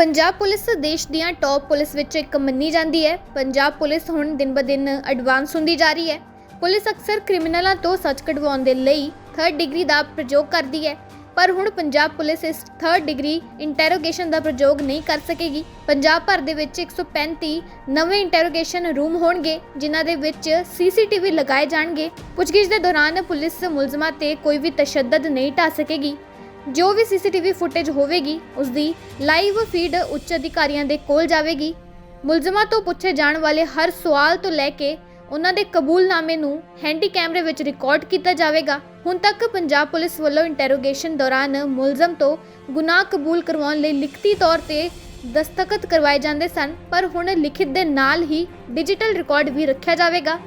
Punjab police ਦੇਸ਼ ਦੀਆਂ top police ਵਿੱਚ ਇੱਕ ਮੰਨੀ ਜਾਂਦੀ ਹੈ। ਪੰਜਾਬ ਪੁਲਿਸ ਹੁਣ ਦਿਨ ਬ ਦਿਨ ਐਡਵਾਂਸ ਹੁੰਦੀ ਜਾ ਰਹੀ ਹੈ। ਪੁਲਿਸ ਅਕਸਰ ਕ੍ਰਿਮੀਨਲਾਂ ਤੋਂ ਸੱਚ ਕਢਵਾਉਣ ਦੇ ਲਈ ਥਰਡ ਡਿਗਰੀ ਦਾ ਪ੍ਰਯੋਗ ਕਰਦੀ ਹੈ। ਪਰ ਹੁਣ ਪੰਜਾਬ ਪੁਲਿਸ ਇਸ ਥਰਡ ਡਿਗਰੀ ਇੰਟਰੋਗੇਸ਼ਨ ਦਾ ਪ੍ਰਯੋਗ ਨਹੀਂ ਕਰ ਸਕੇਗੀ। ਪੰਜਾਬ ਭਰ ਦੇ ਵਿੱਚ 135 ਨਵੇਂ ਇੰਟਰੋਗੇਸ਼ਨ ਰੂਮ ਹੋਣਗੇ, ਜਿਨ੍ਹਾਂ ਦੇ ਵਿੱਚ ਸੀਸੀਟੀਵੀ ਲਗਾਏ ਜਾਣਗੇ। ਪੁੱਛਗਿੱਛ ਦੇ ਦੌਰਾਨ ਪੁਲਿਸ ਮੁਲਜ਼ਮਾਂ ਤੇ ਕੋਈ ਵੀ ਤਸ਼ੱਦਦ ਨਹੀਂ ਢਾ ਸਕੇਗੀ। ਜੋ ਵੀ ਸੀਸੀਟੀਵੀ ਫੁਟੇਜ ਹੋਵੇਗੀ ਉਸ ਦੀ ਲਾਈਵ ਫੀਡ ਉੱਚ ਅਧਿਕਾਰੀਆਂ ਦੇ ਕੋਲ ਜਾਵੇਗੀ। ਮੁਲਜ਼ਮਾਂ ਤੋਂ ਪੁੱਛੇ ਜਾਣ ਵਾਲੇ ਹਰ ਸਵਾਲ ਤੋਂ ਲੈ ਕੇ ਉਹਨਾਂ ਦੇ ਕਬੂਲਨਾਮੇ ਨੂੰ ਹੈਂਡੀ ਕੈਮਰੇ ਵਿੱਚ ਰਿਕਾਰਡ ਕੀਤਾ ਜਾਵੇਗਾ। ਹੁਣ ਤੱਕ ਪੰਜਾਬ ਪੁਲਿਸ ਵੱਲੋਂ ਇੰਟਰੋਗੇਸ਼ਨ ਦੌਰਾਨ ਮੁਲਜ਼ਮ ਤੋਂ ਗੁਨਾਹ ਕਬੂਲ ਕਰਵਾਉਣ ਲਈ ਲਿਖਤੀ ਤੌਰ ਤੇ ਦਸਤਖਤ ਕਰਵਾਏ ਜਾਂਦੇ ਸਨ, ਪਰ ਹੁਣ ਲਿਖਿਤ ਦੇ ਨਾਲ ਹੀ ਡਿਜੀਟਲ ਰਿਕਾਰਡ ਵੀ ਰੱਖਿਆ ਜਾਵੇਗਾ।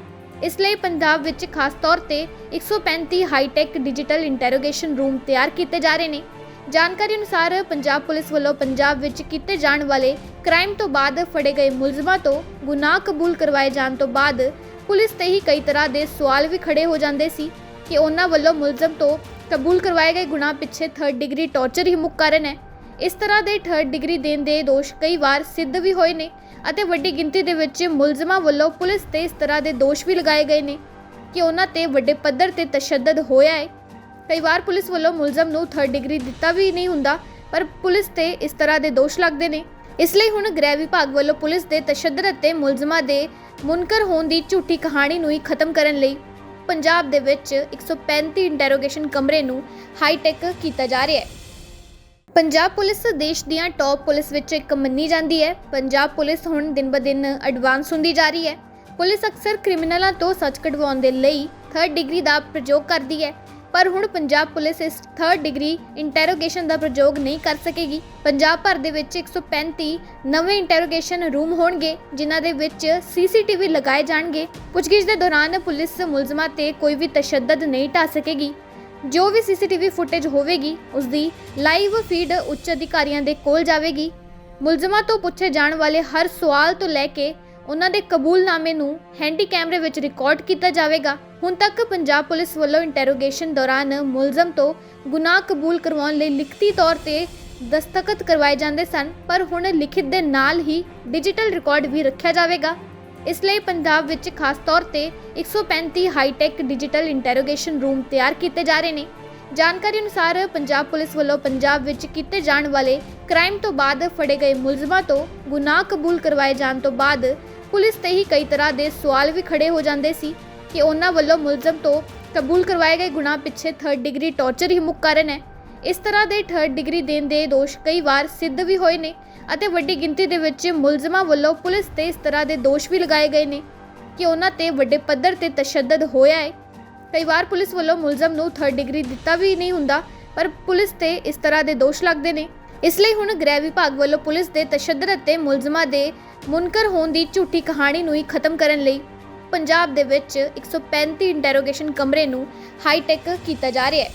ਇਸ ਲਈ ਪੰਜਾਬ ਵਿੱਚ ਖਾਸ ਤੌਰ ਤੇ 135 ਹਾਈਟੈਕ ਡਿਜੀਟਲ ਇੰਟਰੋਗੇਸ਼ਨ ਰੂਮ ਤਿਆਰ ਕੀਤੇ ਜਾ ਰਹੇ ਨੇ। ਜਾਣਕਾਰੀ ਅਨੁਸਾਰ ਪੰਜਾਬ ਪੁਲਿਸ ਵੱਲੋਂ ਪੰਜਾਬ ਵਿੱਚ ਕੀਤੇ ਜਾਣ ਵਾਲੇ ਕ੍ਰਾਈਮ ਤੋਂ ਬਾਅਦ ਫੜੇ ਗਏ ਮੁਲਜ਼ਮਾਂ ਤੋਂ ਗੁਨਾਹ ਕਬੂਲ ਕਰਵਾਏ ਜਾਣ ਤੋਂ ਬਾਅਦ ਪੁਲਿਸ ਤੇ ਹੀ ਕਈ ਤਰ੍ਹਾਂ ਦੇ ਸਵਾਲ ਵੀ ਖੜੇ ਹੋ ਜਾਂਦੇ ਸੀ ਕਿ ਉਹਨਾਂ ਵੱਲੋਂ ਮੁਲਜ਼ਮ ਤੋਂ ਕਬੂਲ ਕਰਵਾਏ ਗਏ ਗੁਨਾਹ ਪਿੱਛੇ ਥਰਡ ਡਿਗਰੀ ਟੌਰਚਰ ਹੀ ਮੁੱਖ ਕਾਰਨ ਹੈ। ਇਸ ਤਰ੍ਹਾਂ ਦੇ ਥਰਡ ਡਿਗਰੀ ਦੇਣ ਦੇ ਦੋਸ਼ ਕਈ ਵਾਰ ਸਿੱਧ ਵੀ ਹੋਏ ਨੇ ਅਤੇ ਵੱਡੀ ਗਿਣਤੀ ਦੇ ਵਿੱਚ ਮੁਲਜ਼ਮਾਂ ਵੱਲੋਂ ਪੁਲਿਸ ਤੇ ਇਸ ਤਰ੍ਹਾਂ ਦੇ ਦੋਸ਼ ਵੀ ਲਗਾਏ ਗਏ ਨੇ ਕਿ ਉਹਨਾਂ ਤੇ ਵੱਡੇ ਪੱਧਰ ਤੇ ਤਸ਼ੱਦਦ ਹੋਇਆ ਹੈ। ਕਈ ਵਾਰ ਪੁਲਿਸ ਵੱਲੋਂ ਮੁਲਜ਼ਮ ਨੂੰ ਥਰਡ ਡਿਗਰੀ ਦਿੱਤਾ ਵੀ ਨਹੀਂ ਹੁੰਦਾ, ਪਰ ਪੁਲਿਸ ਤੇ ਇਸ ਤਰ੍ਹਾਂ ਦੇ ਦੋਸ਼ ਲੱਗਦੇ ਨੇ। ਇਸ ਲਈ ਹੁਣ ਗ੍ਰਹਿ ਵਿਭਾਗ ਵੱਲੋਂ ਪੁਲਿਸ ਦੇ ਤਸ਼ੱਦਦ ਅਤੇ ਮੁਲਜ਼ਮਾਂ ਦੇ ਮੁਨਕਰ ਹੋਣ ਦੀ ਝੂਠੀ ਕਹਾਣੀ ਨੂੰ ਹੀ ਖਤਮ ਕਰਨ ਲਈ ਪੰਜਾਬ ਦੇ ਵਿੱਚ 135 ਇੰਟਰੋਗੇਸ਼ਨ ਕਮਰੇ ਨੂੰ ਹਾਈਟੈਕ ਕੀਤਾ ਜਾ ਰਿਹਾ ਹੈ। ਪੰਜਾਬ ਪੁਲਿਸ ਦੇਸ਼ ਦੀਆਂ ਟੌਪ ਪੁਲਿਸ ਵਿੱਚ ਇੱਕ ਮੰਨੀ ਜਾਂਦੀ ਹੈ। ਪੰਜਾਬ ਪੁਲਿਸ ਹੁਣ ਦਿਨ ਬ ਦਿਨ ਐਡਵਾਂਸ ਹੁੰਦੀ ਜਾ ਰਹੀ ਹੈ। ਪੁਲਿਸ ਅਕਸਰ ਕ੍ਰਿਮੀਨਲਾਂ ਤੋਂ ਸੱਚ ਕਢਵਾਉਣ ਦੇ ਲਈ ਥਰਡ ਡਿਗਰੀ ਦਾ ਪ੍ਰਯੋਗ ਕਰਦੀ ਹੈ। ਪਰ ਹੁਣ ਪੰਜਾਬ ਪੁਲਿਸ ਇਸ ਥਰਡ ਡਿਗਰੀ ਇੰਟਰੋਗੇਸ਼ਨ ਦਾ ਪ੍ਰਯੋਗ ਨਹੀਂ ਕਰ ਸਕੇਗੀ। ਪੰਜਾਬ ਭਰ ਦੇ ਵਿੱਚ 135 ਨਵੇਂ ਇੰਟਰੋਗੇਸ਼ਨ ਰੂਮ ਹੋਣਗੇ, ਜਿਨ੍ਹਾਂ ਦੇ ਵਿੱਚ ਸੀਸੀਟੀਵੀ ਲਗਾਏ ਜਾਣਗੇ। ਪੁੱਛਗਿੱਛ ਦੇ ਦੌਰਾਨ ਪੁਲਿਸ ਮੁਲਜ਼ਮਾਂ ਤੇ ਕੋਈ ਵੀ ਤਸ਼ੱਦਦ ਨਹੀਂ ਢਾ ਸਕੇਗੀ। ਜੋ ਵੀ ਸੀਸੀਟੀਵੀ ਫੁਟੇਜ ਹੋਵੇਗੀ ਉਸ ਦੀ ਲਾਈਵ ਫੀਡ ਉੱਚ ਅਧਿਕਾਰੀਆਂ ਦੇ ਕੋਲ ਜਾਵੇਗੀ। ਮੁਲਜ਼ਮਾਂ ਤੋਂ ਪੁੱਛੇ ਜਾਣ ਵਾਲੇ ਹਰ ਸਵਾਲ ਤੋਂ ਲੈ ਕੇ ਉਹਨਾਂ ਦੇ ਕਬੂਲਨਾਮੇ ਨੂੰ ਹੈਂਡੀ ਕੈਮਰੇ ਵਿੱਚ ਰਿਕਾਰਡ ਕੀਤਾ ਜਾਵੇਗਾ। ਹੁਣ ਤੱਕ ਪੰਜਾਬ ਪੁਲਿਸ ਵੱਲੋਂ ਇੰਟਰੋਗੇਸ਼ਨ ਦੌਰਾਨ ਮੁਲਜ਼ਮ ਤੋਂ ਗੁਨਾਹ ਕਬੂਲ ਕਰਵਾਉਣ ਲਈ ਲਿਖਤੀ ਤੌਰ ਤੇ ਦਸਤਖਤ ਕਰਵਾਏ ਜਾਂਦੇ ਸਨ, ਪਰ ਹੁਣ ਲਿਖਿਤ ਦੇ ਨਾਲ ਹੀ ਡਿਜੀਟਲ ਰਿਕਾਰਡ ਵੀ ਰੱਖਿਆ ਜਾਵੇਗਾ। ਇਸ ਲਈ ਪੰਜਾਬ ਵਿੱਚ ਖਾਸ ਤੌਰ ਤੇ 135 ਹਾਈਟੈਕ ਡਿਜੀਟਲ ਇੰਟਰੋਗੇਸ਼ਨ ਰੂਮ ਤਿਆਰ ਕੀਤੇ ਜਾ ਰਹੇ ਨੇ। ਜਾਣਕਾਰੀ ਅਨੁਸਾਰ ਪੰਜਾਬ ਪੁਲਿਸ ਵੱਲੋਂ ਪੰਜਾਬ ਵਿੱਚ ਕੀਤੇ ਜਾਣ ਵਾਲੇ ਕ੍ਰਾਈਮ ਤੋਂ ਬਾਅਦ ਫੜੇ ਗਏ ਮੁਲਜ਼ਮਾਂ ਤੋਂ ਗੁਨਾਹ ਕਬੂਲ ਕਰਵਾਏ ਜਾਣ ਤੋਂ ਬਾਅਦ ਪੁਲਿਸ ਤੇ ਹੀ ਕਈ ਤਰ੍ਹਾਂ ਦੇ ਸਵਾਲ ਵੀ ਖੜੇ ਹੋ ਜਾਂਦੇ ਸੀ ਕਿ ਉਹਨਾਂ ਵੱਲੋਂ ਮੁਲਜ਼ਮ ਤੋਂ ਕਬੂਲ ਕਰਵਾਏ ਗਏ ਗੁਨਾਹ ਪਿੱਛੇ ਥਰਡ ਡਿਗਰੀ ਟੌਰਚਰ ਹੀ ਮੁੱਖ ਕਾਰਨ ਹੈ। ਇਸ ਤਰ੍ਹਾਂ ਦੇ ਥਰਡ ਡਿਗਰੀ ਦੇਣ ਦੇ ਦੋਸ਼ ਕਈ ਵਾਰ ਸਿੱਧ ਵੀ ਹੋਏ ਨੇ ਅਤੇ ਵੱਡੀ ਗਿਣਤੀ ਦੇ ਵਿੱਚ ਮੁਲਜ਼ਮਾਂ ਵੱਲੋਂ ਪੁਲਿਸ ਤੇ ਇਸ ਤਰ੍ਹਾਂ ਦੇ ਦੋਸ਼ ਵੀ ਲਗਾਏ ਗਏ ਨੇ ਕਿ ਉਹਨਾਂ ਤੇ ਵੱਡੇ ਪੱਧਰ ਤੇ ਤਸ਼ੱਦਦ ਹੋਇਆ ਹੈ। ਕਈ ਵਾਰ ਪੁਲਿਸ ਵੱਲੋਂ ਮੁਲਜ਼ਮ ਨੂੰ ਥਰਡ ਡਿਗਰੀ ਦਿੱਤਾ ਵੀ ਨਹੀਂ ਹੁੰਦਾ, ਪਰ ਪੁਲਿਸ ਤੇ ਇਸ ਤਰ੍ਹਾਂ ਦੇ ਦੋਸ਼ ਲੱਗਦੇ ਨੇ। ਇਸ ਲਈ ਹੁਣ ਗ੍ਰਹਿ ਵਿਭਾਗ ਵੱਲੋਂ ਪੁਲਿਸ ਦੇ ਤਸ਼ੱਦਦ ਅਤੇ ਮੁਲਜ਼ਮਾਂ ਦੇ ਮੁਨਕਰ ਹੋਣ ਦੀ ਝੂਠੀ ਕਹਾਣੀ ਨੂੰ ਹੀ ਖਤਮ ਕਰਨ ਲਈ ਪੰਜਾਬ ਦੇ ਵਿੱਚ 135 ਇੰਟਰੋਗੇਸ਼ਨ ਕਮਰੇ ਨੂੰ ਹਾਈਟੈਕ ਕੀਤਾ ਜਾ ਰਿਹਾ ਹੈ।